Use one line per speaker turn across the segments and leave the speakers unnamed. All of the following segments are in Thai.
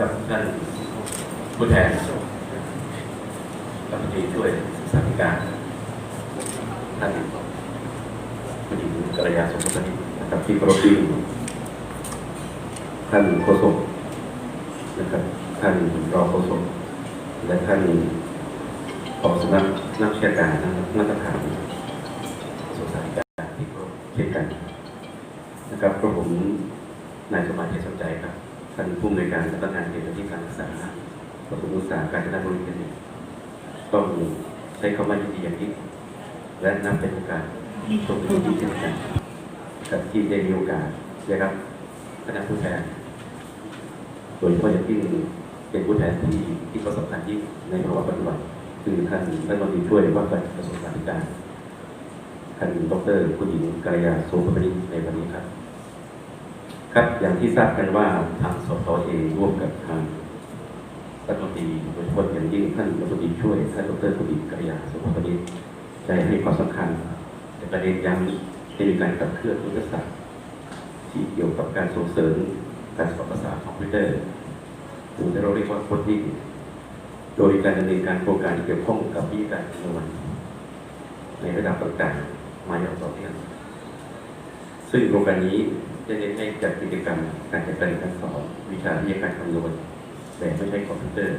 กับท่านผู้แทนรัฐมนตรีช่วยศึกษาธิการท่านผู้หญิงกัลยาสมบัตินะครับที่เคารพยิ่ท่านโฆษกนะครับท่านรองโฆษกและท่านผอสำนักนักวิชาการนะครับมาตรฐานศึกษาธิการที่เคาเช่นกันนะครับกระผมนายสมบัติเทศสนใจครับ ท่านผู้อำนวยการสำนักงานเขตที่การศึกษาประถมศึกษาการจนบุรีเป็นต้องใช้คำว่ายินดีอย่างยิ่งและนับเป็นโอกาสตรงนี้ที่เช่นกันกับที่ได้มีโอกาสได้รับคณะผู้แทนโดยเฉพาะอย่างยิ่งเป็นผู้แทนที่ที่เขาสำคัญยิ่งในภาวะปัจจุบันคือท่านรัฐมนตรีช่วยว่าการกระทรวงการธิการท่านดรผู้หญิงกัลยาโสภณิในวันนี้ครับ ครับอย่างที่ทราบกันว่าทางสตเองร่วมกับทางรัฐมนตรีโดยเฉพาะอย่างยิ่งท่านรัฐมนตรีช่วยท่านดรผู้หญิงกัลยาโสภณิได้ให้ความสำคัญในประเด็นย้ำให้มีการขับเคลื่อนยุทธศาสตร์ที่เกี่ยวกับการส่งเสริมการสอนภาษาคอมพิวเตอร์หรือที่เราเรียกว่าโคดดิ้งโดยการดำเนินการโครงการที่เกี่ยวข้องกับวิทยาการคำนวณในระดับต่างๆมาอย่างต่อเนื่องซึ่งโครงการนี้ จะเน้นให้จัดกิจกรรมการจัดการการสอนวิชาวิทยาการคำนวณแบบไม่ใช้คอมพิวเตอร์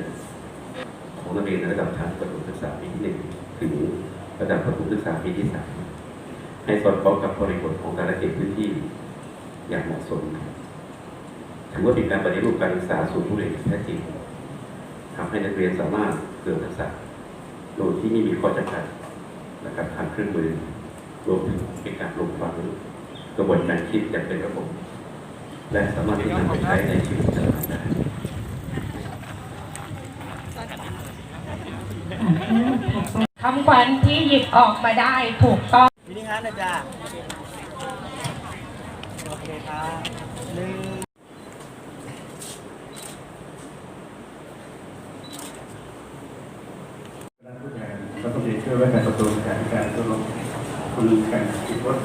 ของนักเรียนในระดับชั้นประถมศึกษาปีที่หนึ่งถึงระดับประถมศึกษาปีที่สามให้สอดคล้องกับบริบทของการละเอียดพื้นที่อย่างเหมาะสมถือว่าเป็นการปฏิรูปการศึกษาสู่ผู้เรียนอย่แท้จริงทำให้นักเรียนสามารถเกิดทักษะโดยที่ไม่มีข้อจำกัดนะครับทางเครื่องมือรวมถึงเป็นการลงความรู้ กระบวนการคิดอย่างเป็นระบบ และสามารถที่จะนำไปใช้ในชีวิตประจำวันได้
คำขวัญที่หยิบออกมาได้ถูกต้อง
มินิฮาร์ดนะจ๊ะโอเคครับหนึ่ง
คณะผู้แทนรัฐมนตรีช่วยว่าการกระทรวงการการทุนคุณกันกิจวัฒ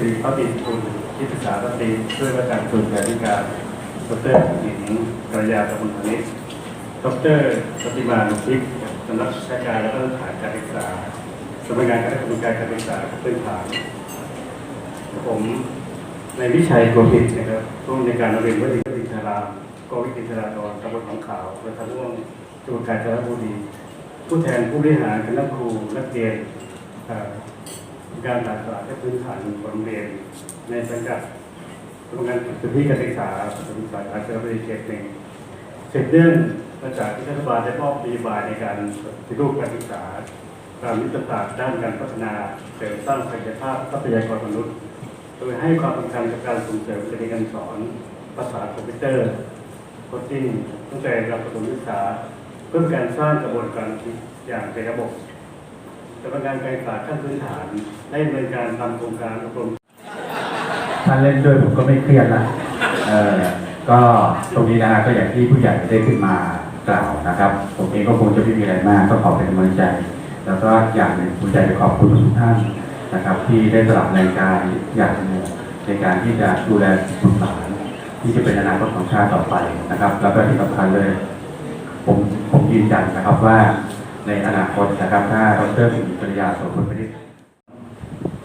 น์สิริพัฒน์คุณที่ปรึกษารัฐมนตรีช่วยว่าการกระทรวงการการ ดรหญิงกรยาตะมุนพนิษฐ์ดรปฏิมานุพิกสำนักวิชาการและมาตรฐานการศึกษาสำนักงานคณะกรรมการการศึกษาพื้นฐานผมในวิชัยโกหิตนะครับร่วมในการเรียนวิทยาวิทยารามกวิทยาราดอตำบลหนองขาวประธานร่วมจังหวัดกาญจนบุรีผู้แทนผู้บริหารคณะครูนักเรียนเอ่ การศึกษาและพื้นฐานของโรงเรียนในสังกัดโรงงานพื้นที่การศึกษาประถมศึกษาอาชีววิทยาเขตหนึ่งเสร็จเรื่องมาจากที่รัฐบาลได้มอบนโยบายในการปฏิรูปการศึกษา ตามยุทธศาสตร์ด้านการพัฒนาเสริมสร้างศักยภาพทรัพยากรมนุษย์ โดยให้ความสำคัญกับการส่งเสริมการเรียนการสอนภาษาคอมพิวเตอร์โคดิ้งตั้งแต่ระดับประถมศึกษา เพื่อการสร้างกระบวนการคิดอย่างเป็นระบบ กงานการศึกษาขั้นพื้นฐานได้ดำเนินการทำโครงการอบรม
ถ้านเล่นด้วยผมก็ไม่เครียดละเออก็ตรงนี้นะฮะก็อย่างที่ผู้ใหญ่ได้ขึ้นมากล่าวนะครับผมเองก็คงจะไม่มีอะไรมากก็ขอเป็นกำลังใจ แล้วก็อย่างหนึ่งผมอยากจะขอบคุณทุกท่านนะครับ ที่ได้สลับในการอย่างหนึ่งในการที่จะดูแลบุตรหลานที่จะเป็นอนาคตของชาติต่อไปนะครับ แล้วก็ที่สำคัญเลย ผมผมยืนยันนะครับว่า ในอนาคตนะครับ ถ้าดรสุนิปริยาโสพลไม่ได้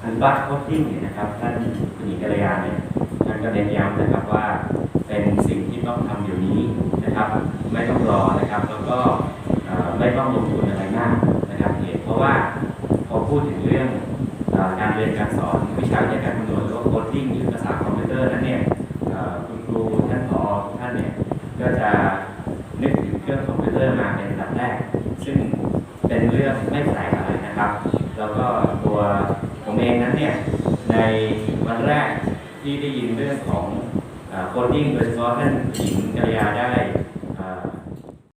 อันบัตโคดดิ้งเนี่ยนะครับท่านหญิงกัลยาเนี่ยท่านก็เน้นย้ำนะครับว่าเป็นสิ่งที่ต้องทำอยู่นี้นะครับ ไม่ต้องรอนะครับ แล้วก็ไม่ต้องลงทุนอะไรมากนะครับเหตุเพราะว่าพอพูดถึงเรื่องการเรียนการสอนวิชาการคำนวณหรือว่าโคดดิ้งหรือภาษาคอมพิวเตอร์นั้นเนี่ยคุณครูท่านผอท่านเนี่ยก็จะนึกถึงเครื่องคอมพิวเตอร์มาเป็นอันดับแรก ซึ่ง เรื่องไม่แปลกอะไรนะครับ แล้วก็ตัวผมเองนั้นเนี่ยในวันแรกที่ได้ยินเรื่องของโคดดิ้งโดยเฉพาะท่านหญิงกัลยาได้